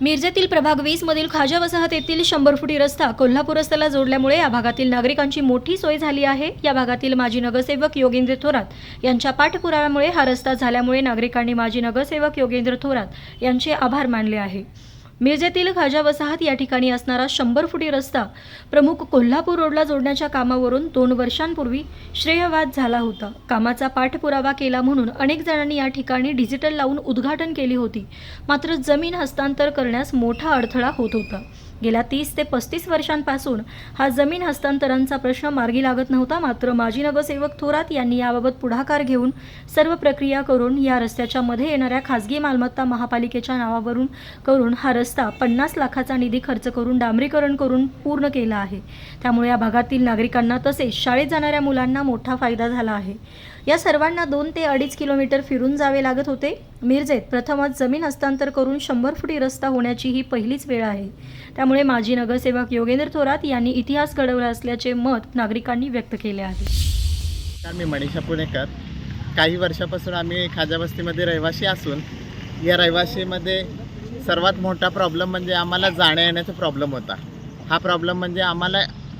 मिरजेतील प्रभाग वीस मधील खाजा वसाहत येथील शंभर फुटी रस्ता कोल्हापूर रस्त्याला जोडल्यामुळे या भागातील नागरिकांची मोठी सोय झाली आहे. या भागातील माजी नगरसेवक योगेंद्र थोरात यांच्या पाठपुराव्यामुळे हा रस्ता झाल्यामुळे नागरिकांनी माजी नगरसेवक योगेंद्र थोरात यांचे आभार मानले आहे. मिरजेतील खाजा वसाहत या ठिकाणी असणारा शंभर फुटी रस्ता प्रमुख कोल्हापूर रोडला जोडण्याच्या कामावरून दोन वर्षांपूर्वी श्रेयवाद झाला होता. कामाचा पाठपुरावा केला म्हणून अनेक जणांनी या ठिकाणी डिजिटल लावून उद्घाटन केली होती. मात्र जमीन हस्तांतर करण्यास मोठा अडथळा होत होता. गेल्या तीस ते पस्तीस वर्षांपासून हा जमीन हस्तांतरणचा प्रश्न मार्गी लागत नव्हता मात्र माजी नगरसेवक थोरात यांनी याबाबत पुढाकार घेऊन सर्व प्रक्रिया करून या रस्त्याच्या मध्ये येणाऱ्या खासगी मालमत्ता महापालिकेच्या नावावरून करून हा रस्ता पन्नास लाखाचा निधी खर्च करून डांबरीकरण करून पूर्ण केला आहे. त्यामुळे या भागातील नागरिकांना तसेच शाळेत जाणाऱ्या मुलांना मोठा फायदा झाला आहे. या सर्वांना दोन ते अडीच किलोमीटर फिरून जावे लागत होते. मिरजेत प्रथमच जमीन हस्तांतर करून शंभर फुटी रस्ता होण्याची ही पहिलीच वेळ आहे. त्यामुळे माजी नगरसेवक योगेंद्र थोरात यांनी इतिहास घडवला असल्याचे मत नागरिकांनी व्यक्त केले आहे. मी मनीषा पुणेकर. काही वर्षापासून आम्ही खाजाबस्तीमध्ये रहिवाशी असून या रहिवाशीमध्ये सर्वात मोठा प्रॉब्लेम म्हणजे आम्हाला जाण्या येण्याचा प्रॉब्लेम होता. हा प्रॉब्लेम म्हणजे आम्हाला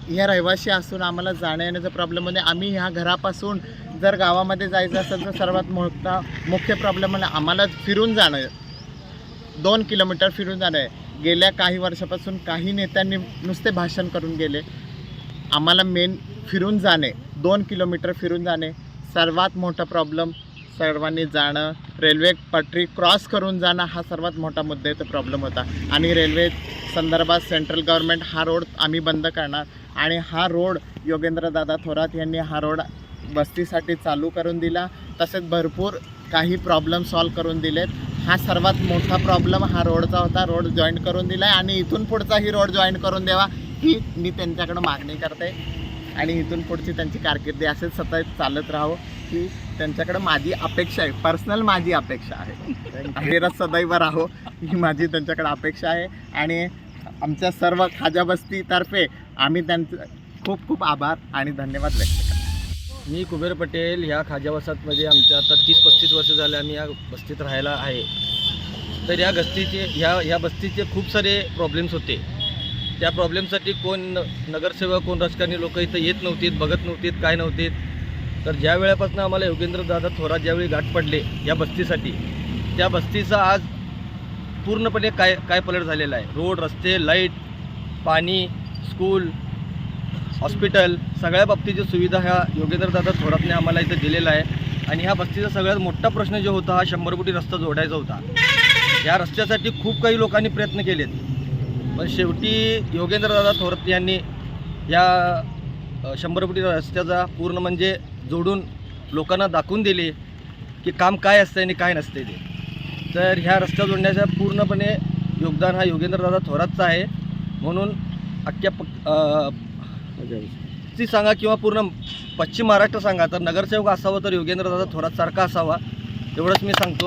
ह्या रहिवाशी असून आम्हाला जाण्या येण्याचा प्रॉब्लेम म्हणजे आम्ही ह्या घरापासून जर गावामध्ये जायचं असेल तर सर्वात मोठा मुख्य प्रॉब्लेम म्हणजे आम्हाला फिरून जाणं दोन किलोमीटर फिरून जाणं आहे. गेल्या काही वर्षापासून काही नेत्यांनी नुसते भाषण करून गेले. आम्हाला मेन फिरून जाणे दोन किलोमीटर फिरून जाणे सर्वात मोठा प्रॉब्लेम सर्वांनी जाणं. रेल्वे पटरी क्रॉस करून जाणं हा सर्वात मोठा मुद्दा इथं प्रॉब्लेम होता. आणि रेल्वे संदर्भात सेंट्रल गव्हर्नमेंट हा रोड आम्ही बंद करणार. आणि हा रोड योगेंद्रदादा थोरात यांनी हा रोड वस्तीसाठी चालू करून दिला. तसेच भरपूर काही प्रॉब्लेम सॉल्व करून दिलेत. हा सर्वात मोठा प्रॉब्लेम हा रोडचा होता. रोड जॉईन करून दिला आहे आणि इथून पुढचाही रोड जॉईन करून द्यावा ही मी त्यांच्याकडं मागणी करते. आणि इथून पुढची त्यांची कारकिर्दी असेच सतत चालत राहो ही त्यांच्याकडं माझी अपेक्षा आहे. पर्सनल माझी अपेक्षा आहे. अखेरच सदैव राहो ही माझी त्यांच्याकडे अपेक्षा आहे. आणि आमच्या सर्व खाजाबस्तीतर्फे आम्ही त्यांचं खूप खूप आभार आणि धन्यवाद व्यक्त मी कुबेर पटेल ह्या खाजा वसाहतमध्ये आमच्या आता तीस पस्तीस वर्ष झाले आम्ही या बस्तीत राहायला आहे. तर या गस्तीचे ह्या ह्या बस्तीचे खूप सारे प्रॉब्लेम्स होते. त्या प्रॉब्लेमसाठी कोण न- नगरसेवक कोण राजकारणी लोक इथं येत नव्हतीत बघत नव्हतीत काय नव्हतीत. तर ज्या वेळापासून आम्हाला योगेंद्रदादा थोरात ज्यावेळी गाठ पडले या बस्तीसाठी त्या बस्तीचा आज पूर्णपणे काय काय पलट झालेला आहे. रोड रस्ते लाइट पाणी स्कूल हॉस्पिटल सगळ्या बाबतीची सुविधा ह्या योगेंद्रदादा थोरातने आम्हाला इथं दिलेला आहे. आणि ह्या बस्तीचा सगळ्यात मोठा प्रश्न जो होता हा शंभर कोटी रस्ता जोडायचा होता. या रस्त्यासाठी खूप काही लोकांनी प्रयत्न केलेत. पण शेवटी योगेंद्रदादा थोरात यांनी या शंभर कोटी रस्त्याचा पूर्ण म्हणजे जोडून लोकांना दाखवून दिले की काम काय असतं आणि काय नसते ते. तर ह्या रस्ता जोडण्याचा पूर्णपणे योगदान हा योगेंद्रदादा थोरातचा आहे. म्हणून अख्ख्या पक ती सांगा किंवा पूर्ण पश्चिम महाराष्ट्र सांगा तर नगरसेवक असावा तर योगेंद्रदादा थोरात सारखा असावा एवढंच मी सांगतो.